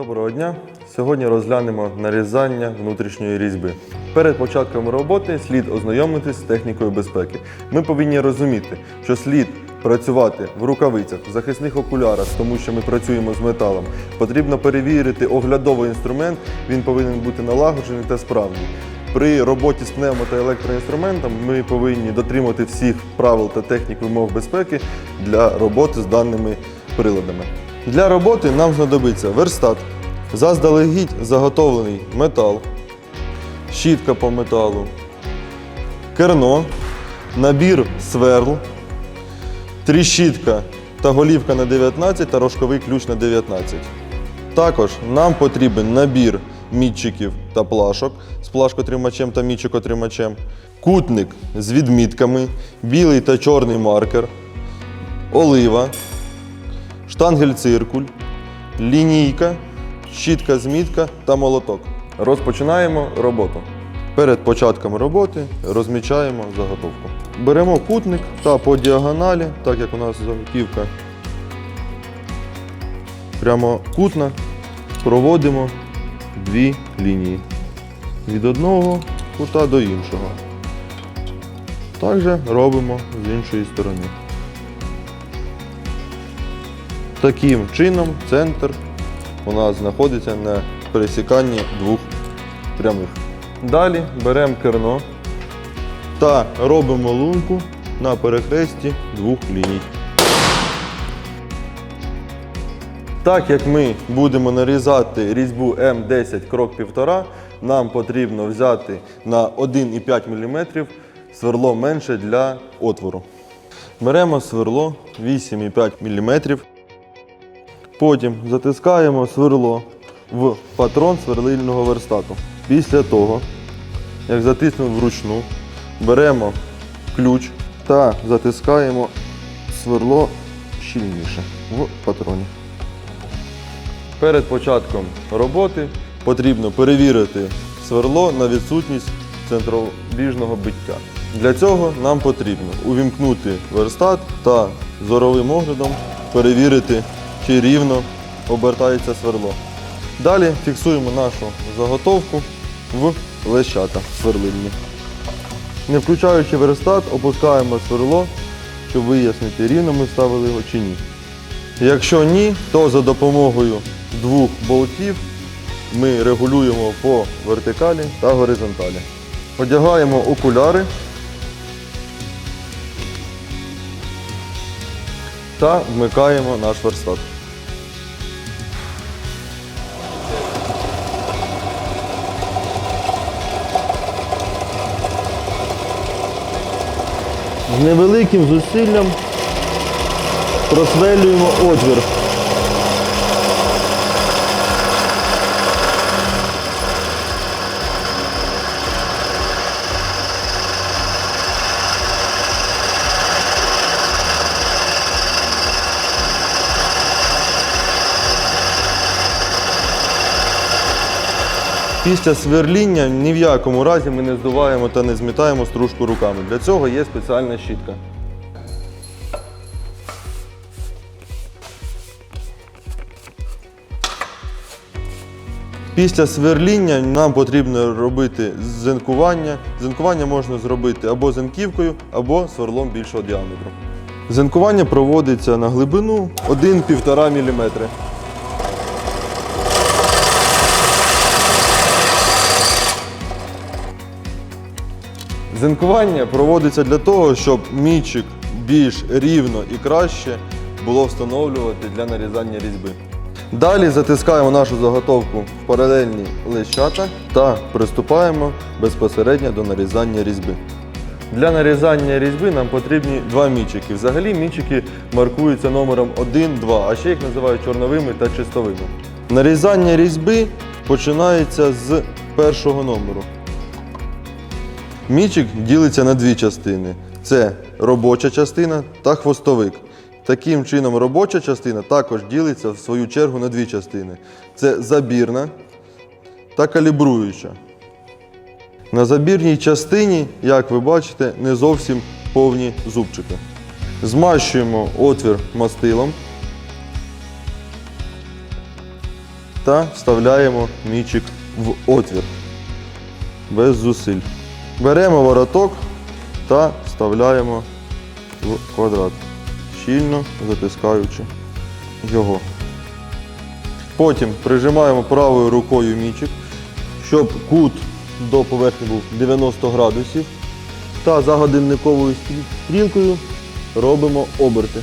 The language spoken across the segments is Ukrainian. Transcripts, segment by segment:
Доброго дня! Сьогодні розглянемо нарізання внутрішньої різьби. Перед початком роботи слід ознайомитись з технікою безпеки. Ми повинні розуміти, що слід працювати в рукавицях, в захисних окулярах, тому що ми працюємо з металом. Потрібно перевірити оглядовий інструмент, він повинен бути налагоджений та справний. При роботі з пневмо та електроінструментом ми повинні дотримувати всіх правил та технік вимог безпеки для роботи з даними приладами. Для роботи нам знадобиться верстат, заздалегідь заготовлений метал, щітка по металу, керно, набір сверл, тріщітка та голівка на 19 та рожковий ключ на 19. Також нам потрібен набір мітчиків та плашок з плашкотримачем та мітчикотримачем, кутник з відмітками, білий та чорний маркер, олива, штангель-циркуль, лінійка, щітка змітка та молоток. Розпочинаємо роботу. Перед початком роботи розмічаємо заготовку. Беремо кутник та по діагоналі, так як у нас заготівка прямокутна, проводимо дві лінії від одного кута до іншого. Так же робимо з іншої сторони. Таким чином центр у нас знаходиться на пересіканні двох прямих. Далі беремо керно та робимо лунку на перехресті двох ліній. Так як ми будемо нарізати різьбу М10 крок 1,5, нам потрібно взяти на 1,5 мм сверло менше для отвору. Беремо сверло 8,5 мм. Потім затискаємо сверло в патрон сверлильного верстату. Після того, як затиснув вручну, беремо ключ та затискаємо сверло щільніше в патроні. Перед початком роботи потрібно перевірити сверло на відсутність центробіжного биття. Для цього нам потрібно увімкнути верстат та зоровим оглядом перевірити, чи рівно обертається сверло. Далі фіксуємо нашу заготовку в лещата сверлильні. Не включаючи верстат, опускаємо сверло, щоб вияснити, рівно ми ставили його чи ні. Якщо ні, то за допомогою двох болтів ми регулюємо по вертикалі та горизонталі. Одягаємо окуляри та вмикаємо наш верстат. З невеликим зусиллям просвелюємо отвір. Після сверління ні в якому разі ми не здуваємо та не змітаємо стружку руками. Для цього є спеціальна щітка. Після сверління нам потрібно робити зенкування. Зенкування можна зробити або зенківкою, або сверлом більшого діаметру. Зенкування проводиться на глибину 1-1,5 мм. Зенкування проводиться для того, щоб мічик більш рівно і краще було встановлювати для нарізання різьби. Далі затискаємо нашу заготовку в паралельні лещата та приступаємо безпосередньо до нарізання різьби. Для нарізання різьби нам потрібні два мічики. Взагалі мічики маркуються номером 1, 2, а ще їх називають чорновими та чистовими. Нарізання різьби починається з першого номеру. Мічик ділиться на дві частини: це робоча частина та хвостовик. Таким чином, робоча частина також ділиться в свою чергу на дві частини: це забірна та калібруюча. На забірній частині, як ви бачите, не зовсім повні зубчики. Змащуємо отвір мастилом та вставляємо мічик в отвір без зусиль. Беремо вороток та вставляємо в квадрат, щільно затискаючи його. Потім прижимаємо правою рукою мічик, щоб кут до поверхні був 90 градусів. Та за годинниковою стрілкою робимо оберти.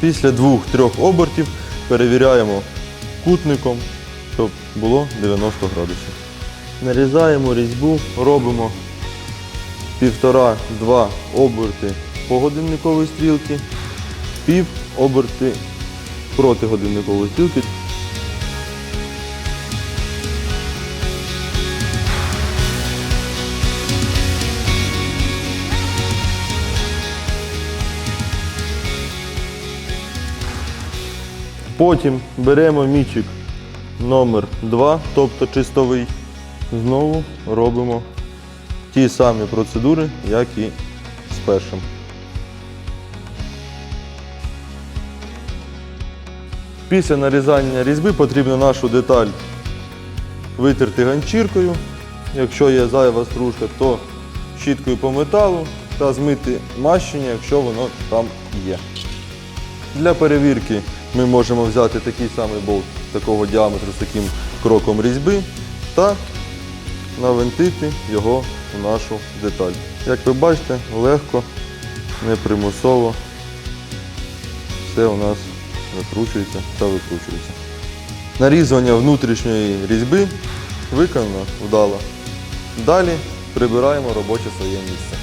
Після двох-трьох обертів перевіряємо кутником, щоб було 90 градусів. Нарізаємо різьбу, робимо півтора-два оберти по годинниковій стрілці, пів оберти проти годинникової стрілки. Потім беремо мічик номер 2, тобто чистовий. Знову робимо ті самі процедури, як і з першим. Після нарізання різьби потрібно нашу деталь витерти ганчіркою. Якщо є зайва стружка, то щіткою по металу та змити мащення, якщо воно там є. Для перевірки ми можемо взяти такий самий болт такого діаметру з таким кроком різьби та навинтити його в нашу деталь. Як ви бачите, легко, непримусово все у нас закручується та викручується. Нарізування внутрішньої різьби виконано вдало. Далі прибираємо робоче своє місце.